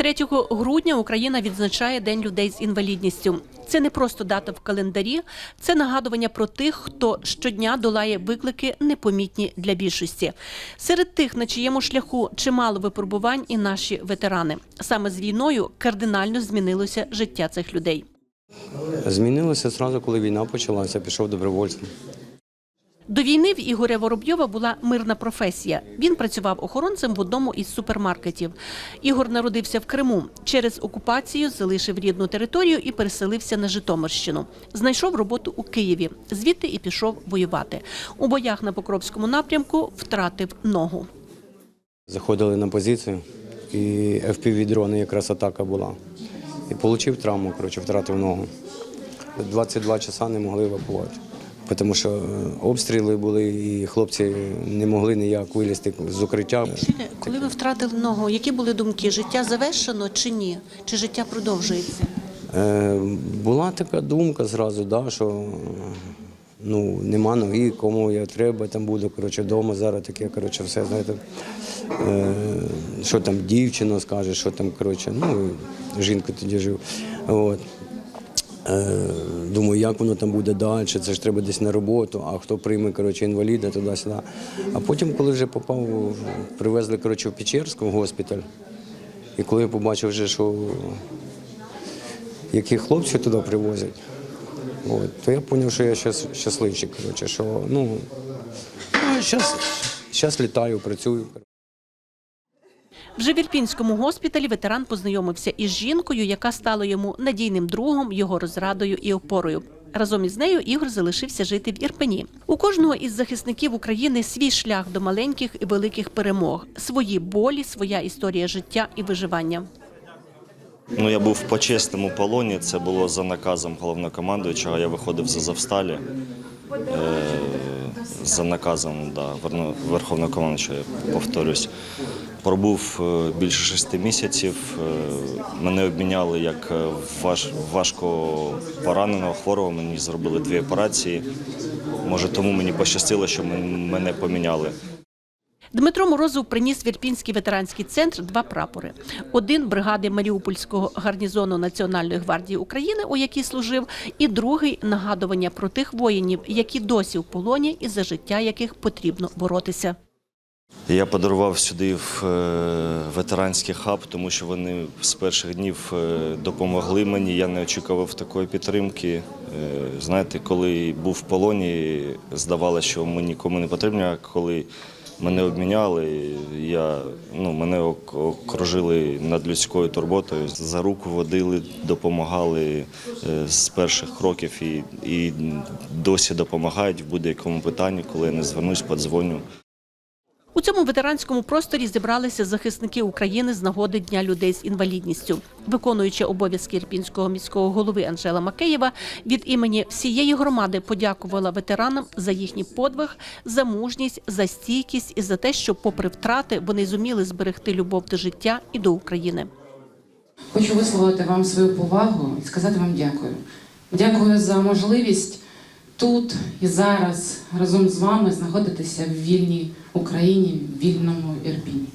3 грудня Україна відзначає День людей з інвалідністю. Це не просто дата в календарі, це нагадування про тих, хто щодня долає виклики, непомітні для більшості. Серед тих, на чиєму шляху чимало випробувань, і наші ветерани. Саме з війною кардинально змінилося життя цих людей. Змінилося одразу, коли війна почалася, пішов добровольцем. До війни в Ігоря Воробйова була мирна професія. Він працював охоронцем в одному із супермаркетів. Ігор народився в Криму. Через окупацію залишив рідну територію і переселився на Житомирщину. Знайшов роботу у Києві. Звідти і пішов воювати. У боях на Покровському напрямку втратив ногу. Заходили на позицію, і FPV-дрони якраз атака була. І отримав травму, коротше, втратив ногу. 22 часа не могли евакувати. Тому що е, обстріли були, і хлопці не могли ніяк вилізти з укриття. Коли ви втратили ногу, які були думки? Життя завершено чи ні? Чи життя продовжується? Е, була така думка зразу, да, що ну, нема ноги, кому я треба, там буду коротше, вдома зараз таке, коротше, все, знаєте, е, що там дівчина скаже, що там, коротше, ну, жінка тоді жив. От. Е, Думаю, як воно там буде далі, це ж треба десь на роботу, а хто прийме коротше, інваліда туди-сюди. А потім, коли вже попав, привезли коротше, в Печерську в госпіталь, і коли я побачив, вже, що які хлопці туди привозять, от, то я зрозумів, що я щас, щасливчик, коротше, що ну, зараз, зараз літаю, працюю. Вже в Ірпінському госпіталі ветеран познайомився із жінкою, яка стала йому надійним другом, його розрадою і опорою. Разом із нею Ігор залишився жити в Ірпені. У кожного із захисників України свій шлях до маленьких і великих перемог, свої болі, своя історія життя і виживання. Ну, я був в почесному полоні. Це було за наказом головнокомандуючого. Я виходив з Азовсталі. За наказом да, верховного командуючого, я повторюсь. Пробув е, більше шести місяців. Е, Мене обміняли як е, важ, важко пораненого хворого. Мені зробили дві операції. Може, тому мені пощастило, що мен- мене поміняли. Дмитро Морозов приніс в Ірпінський ветеранський центр два прапори: один бригади Маріупольського гарнізону Національної гвардії України, у якій служив, і другий нагадування про тих воїнів, які досі в полоні і за життя яких потрібно боротися. Я подарував сюди в е, ветеранський хаб, тому що вони з перших днів е, допомогли мені. Я не очікував такої підтримки. Е, Знаєте, коли був в полоні, здавалося, що ми нікому не потрібні, а коли мене обміняли, я, ну, мене окружили над людською турботою. За руку водили, допомагали з перших кроків і, і досі допомагають в будь-якому питанні, коли я не звернусь, подзвоню. У цьому ветеранському просторі зібралися захисники України з нагоди Дня людей з інвалідністю. Виконуючи обов'язки Ірпінського міського голови Анжела Макеєва, від імені всієї громади подякувала ветеранам за їхній подвиг, за мужність, за стійкість і за те, що, попри втрати, вони зуміли зберегти любов до життя і до України. Хочу висловити вам свою повагу і сказати вам дякую. Дякую за можливість тут і зараз разом з вами знаходитися в вільній Україні, в вільному Ірпіні.